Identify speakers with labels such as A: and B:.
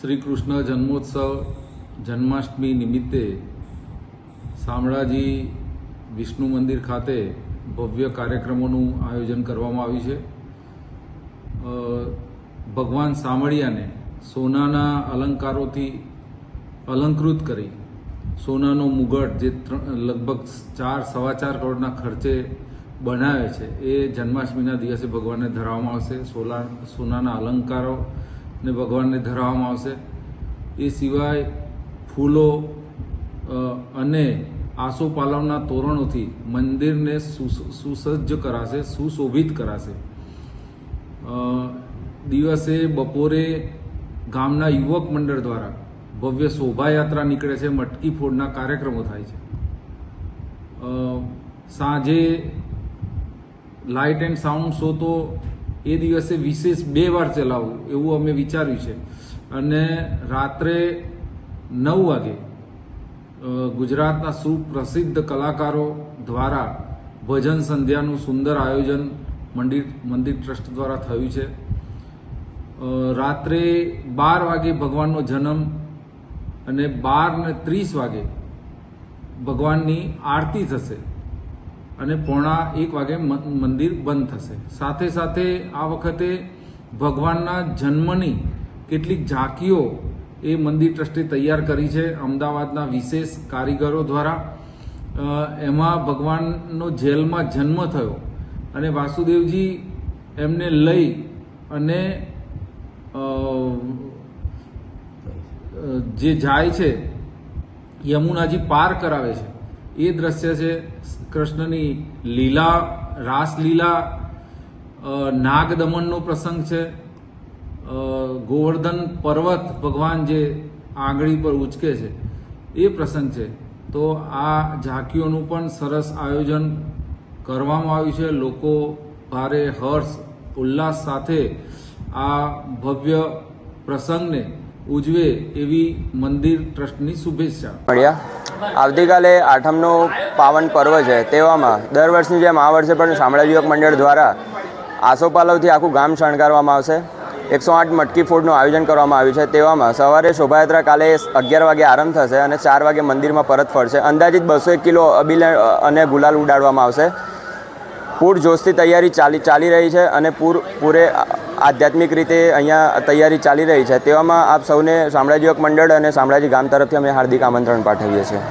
A: શ્રી કૃષ્ણ જન્મોત્સવ જન્માષ્ટમી નિમિત્તે શામળાજી વિષ્ણુ મંદિર ખાતે ભવ્ય કાર્યક્રમોનું આયોજન કરવામાં આવ્યું છે. ભગવાન સામળિયાને સોનાના અલંકારોથી અલંકૃત કરી, સોનાનો મુગટ જે લગભગ ચાર, સવા ચાર કરોડના ખર્ચે બનાવે છે, એ જન્માષ્ટમીના દિવસે ભગવાનને ધરાવવામાં આવશે. સોલા, સોનાના અલંકારો ને ભગવાનને ધરાવવામાં આવશે. એ સિવાય ફૂલો અને આસોપાલવના તોરણોથી મંદિરને સુસ- સુસજ્જ કરાશે, સુશોભિત કરાશે. દિવસે બપોરે ગામના યુવક મંડળ દ્વારા ભવ્ય શોભાયાત્રા નીકળે છે, મટકી ફોડના કાર્યક્રમો થાય છે. સાંજે લાઇટ એન્ડ સાઉન્ડ શો તો એ દિવસે વિશેષ બે વાર ચલાવવું એવું અમે વિચાર્યું છે. અને રાત્રે નવ વાગે ગુજરાતના સુપ્રસિદ્ધ કલાકારો દ્વારા ભજન સંધ્યાનું સુંદર આયોજન મંદિર મંદિર ટ્રસ્ટ દ્વારા થયું છે. રાત્રે બાર વાગે ભગવાનનો જન્મ અને બાર ને ત્રીસ વાગે ભગવાનની આરતી થશે. અને પોણા એક વાગે મંદિર બંધ થશે. સાથે સાથે આ વખતે ભગવાનના જન્મની કેટલીક ઝાંકીઓ એ મંદિર ટ્રસ્ટે તૈયાર કરી છે. અમદાવાદના વિશેષ કારીગરો દ્વારા એમાં ભગવાનનો જેલમાં જન્મ થયો અને વાસુદેવજી એમને લઈ અને જે જાય છે, યમુનાજી પાર કરાવે છે. એ દ્રશ્ય છે કૃષ્ણની લીલા, રાસલીલા નાગદમનનો પ્રસંગ છે. ગોવર્ધન પર્વત ભગવાન જે આંગળી પર ઉચકે છે, એ પ્રસંગ છે. તો આ ઝાંકીઓનું પણ સરસ આયોજન કરવામાં આવ્યું છે. લોકો ભારે હર્ષ, ઉલ્લાસ સાથે આ ભવ્ય પ્રસંગને ઉજવે એવી મંદિર ટ્રસ્ટની શુભેચ્છા.
B: મળ્યા. આવતીકાલે આઠમનો પાવન પર્વ છે તેવામાં દર વર્ષની જેમ આ વર્ષે પણ શામળા યુવક મંડળ દ્વારા આસોપાલવથી આખું ગામ શણગારવામાં આવશે. એકસો આઠ મટકી ફૂડનું આયોજન કરવામાં આવ્યું છે તેવામાં સવારે શોભાયાત્રા કાલે અગિયાર વાગે આરંભ થશે અને ચાર વાગે મંદિરમાં પરત ફરશે. અંદાજિત બસો એક કિલો અબીલ અને ગુલાલ ઉડાડવામાં આવશે. પૂર જોશથી તૈયારી ચાલી ચાલી રહી છે અને પૂર પૂરે આધ્યાત્મિક રીતે અહીંયા તૈયારી ચાલી રહી છે તેવામાં આપ સૌને શામળાજી યુવક મંડળ અને શામળાજી ગામ તરફથી અમે હાર્દિક આમંત્રણ પાઠવીએ છીએ.